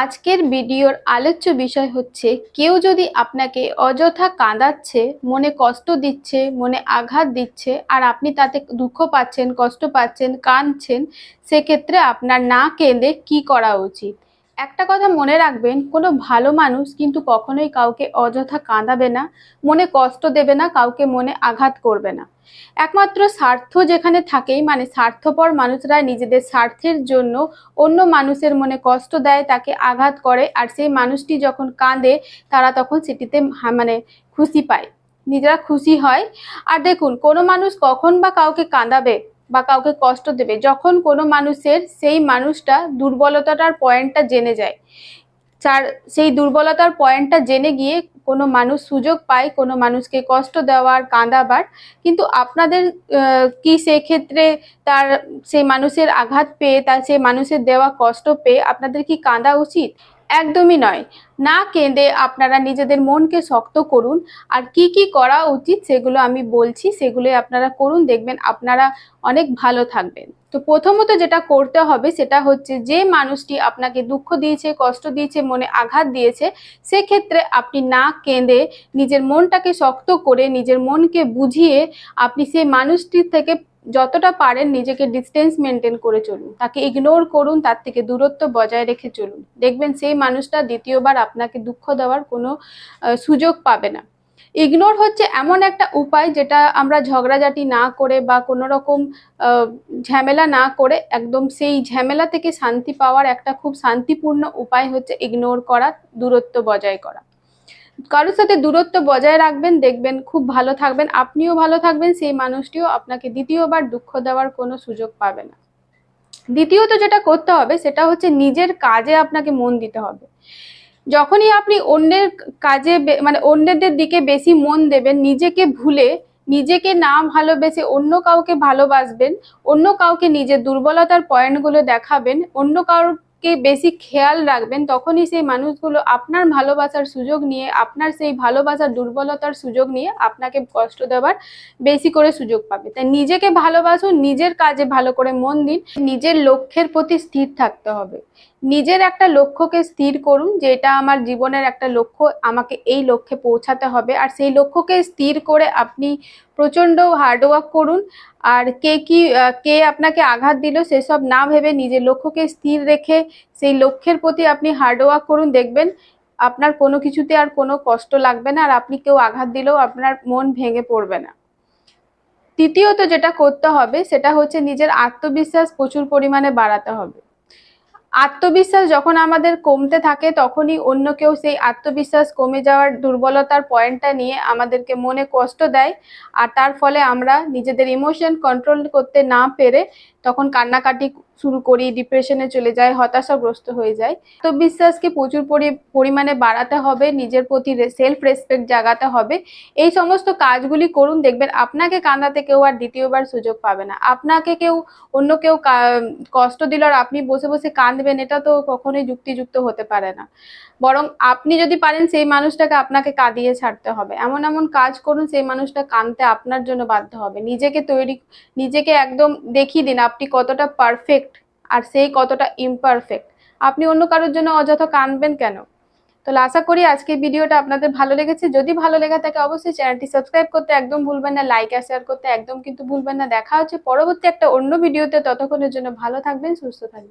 আজকের ভিডিওর আলোচ্য বিষয় হচ্ছে, কেউ যদি আপনাকে অযথা কাঁদাচ্ছে, মনে কষ্ট দিচ্ছে, মনে আঘাত দিচ্ছে, আর আপনি তাতে দুঃখ পাচ্ছেন, কষ্ট পাচ্ছেন, কাঁদছেন, সেক্ষেত্রে আপনার না কেঁদে কি করা উচিত? একটা কথা মনে রাখবেন, কোনো ভালো মানুষ কিন্তু কখনোই কাউকে অযথা কাঁদাবে না, মনে কষ্ট দেবে না, কাউকে মনে আঘাত করবে না। একমাত্র স্বার্থ যেখানে থাকেই মানে স্বার্থপর মানুষরা নিজেদের স্বার্থের জন্য অন্য মানুষের মনে কষ্ট দেয়, তাকে আঘাত করে, আর সেই মানুষটি যখন কাঁদে, তারা তখন সেটিতে মানে খুশি পায়। নিজেরা খুশি হয়। আর দেখুন, কোনো মানুষ কখন বা কাউকে কাঁদাবে? বা কাউকে কষ্ট দেবে, যখন কোনো মানুষের সেই মানুষটা দুর্বলতাটার পয়েন্টটা জেনে যায়। যার সেই দুর্বলতার পয়েন্টটা জেনে গিয়ে কোনো মানুষ সুযোগ পায়, কোনো মানুষকে কষ্ট দেওয়ার, কাঁদাবার। কিন্তু আপনাদের কি সেক্ষেত্রে তার, সেই মানুষের আঘাত পেয়ে, তার সেই মানুষের দেওয়া কষ্ট পেয়ে আপনাদের কি কাঁদা উচিত? একদমই নয়। না কেঁদে আপনারা নিজেদের মনকে শক্ত করুন। আর কি কি করা উচিত সেগুলো আমি বলছি, সেগুলো আপনারা করুন, দেখবেন আপনারা অনেক ভালো থাকবেন। তো প্রথমত যেটা করতে হবে সেটা হচ্ছে যে মানুষটি আপনাকে দুঃখ দিয়েছে, কষ্ট দিয়েছে, মনে আঘাত দিয়েছে, সেক্ষেত্রে আপনি না কেঁদে নিজের মনটাকে শক্ত করে, নিজের মনকে বুঝিয়ে আপনি সেই মানুষটির থেকে যতটা পারেন নিজেকে ডিস্টেন্স মেনটেন করে চলুন। তাকে ইগনোর করুন, তার থেকে দূরত্ব বজায় রেখে চলুন। দেখবেন সেই মানুষটা দ্বিতীয়বার আপনাকে দুঃখ দেওয়ার কোনো সুযোগ পাবে না। ইগনোর হচ্ছে এমন একটা উপায় যেটা আমরা ঝগড়াঝাটি না করে বা কোনো রকম ঝামেলা না করে একদম সেই ঝামেলা থেকে শান্তি পাওয়ার একটা খুব শান্তিপূর্ণ উপায় হচ্ছে ইগনোর করা, দূরত্ব বজায় করা। কারোর সাথে দূরত্ব বজায় রাখবেন, দেখবেন খুব ভালো থাকবেন, আপনিও ভালো থাকবেন, সেই মানুষটিও আপনাকে দ্বিতীয়বার দুঃখ দেওয়ার কোনো সুযোগ পাবে না। দ্বিতীয়ত যেটা করতে হবে, সেটা হচ্ছে নিজের কাজে আপনাকে মন দিতে হবে। যখনই আপনি অন্যের কাজে মানে অন্যদের দিকে বেশি মন দেবেন, নিজেকে ভুলে, নিজেকে না ভালোবেসে অন্য কাউকে ভালোবাসবেন, অন্য কাউকে নিজের দুর্বলতার পয়েন্টগুলো দেখাবেন, অন্য কাউকে বেশি খেয়াল রাখবেন, তখনই সেই মানুষগুলো আপনার ভালোবাসার সুযোগ নিয়ে, আপনার সেই ভালোবাসার দুর্বলতার সুযোগ নিয়ে আপনাকে কষ্ট দেওয়ার বেশি করে সুযোগ পাবে। তাই নিজেকে ভালোবাসুন, নিজের কাজে ভালো করে মন দিন, নিজের লক্ষ্যের প্রতি স্থির থাকতে হবে। নিজের একটা লক্ষ্যকে স্থির করুন যে এটা আমার জীবনের একটা লক্ষ্য, আমাকে এই লক্ষ্যে পৌঁছাতে হবে। আর সেই লক্ষ্যকে স্থির করে আপনি প্রচণ্ড হার্ডওয়ার্ক করুন। আর কে কি কে আপনাকে আঘাত দিল, সেসব না ভেবে নিজের লক্ষ্যকে স্থির রেখে সেই লক্ষ্যের প্রতি আপনি হার্ডওয়ার্ক করুন। দেখবেন আপনার কোনো কিছুতে আর কোনো কষ্ট লাগবে না, আর আপনি কেউ আঘাত দিলেও আপনার মন ভেঙে পড়বে না। তৃতীয়ত যেটা করতে হবে, সেটা হচ্ছে নিজের আত্মবিশ্বাস প্রচুর পরিমাণে বাড়াতে হবে। আত্মবিশ্বাস যখন আমাদের কমতে থাকে, তখনই অন্য কেউ সেই আত্মবিশ্বাস কমে যাওয়ার দুর্বলতার পয়েন্টটা নিয়ে আমাদেরকে মনে কষ্ট দেয়। আর তার ফলে আমরা নিজেদের ইমোশন কন্ট্রোল করতে না পেরে তখন কান্নাকাটি শুরু করি ডিপ্রেশনে চলে যায় হতাশাগ্রস্ত হয়ে যায় আত্মবিশ্বাসকে প্রচুর পরি- পরিমাণে বাড়াতে হবে, নিজের প্রতি সেলফ রেসপেক্ট জাগাতে হবে। এই সমস্ত কাজগুলি করুন, দেখবেন আপনাকে কাঁদাতে কেউ আর দ্বিতীয়বার সুযোগ পাবে না। আপনাকে কেউ, অন্য কেউ কষ্ট দিল আর আপনি বসে বসে কাঁদবেন এটা তো কখনোই যুক্তিযুক্ত হতে পারে না। বরং আপনি যদি পারেন, সেই মানুষটাকে আপনাকে কাঁদিয়ে ছাড়তে হবে। এমন এমন কাজ করুন, সেই মানুষটা কাঁদতে আপনার জন্য বাধ্য হবে। নিজেকে তৈরি, নিজেকে একদম দেখিয়ে দিন, আপনি কতটা পারফেক্ট আর সেই কতটা ইমপারফেক্ট আপনি অন্য কারোর জন্য অযথা কাঁদবেন কেন? তাহলে আশা করি আজকের ভিডিওটা আপনাদের ভালো লেগেছে। যদি ভালো লেগে থাকে, অবশ্যই চ্যানেলটি সাবস্ক্রাইব করতে একদম ভুলবেন না, লাইক আর শেয়ার করতে একদম কিন্তু ভুলবেন না। দেখা হচ্ছে পরবর্তী একটা অন্য ভিডিওতে। ততক্ষণের জন্য ভালো থাকবেন, সুস্থ থাকবেন।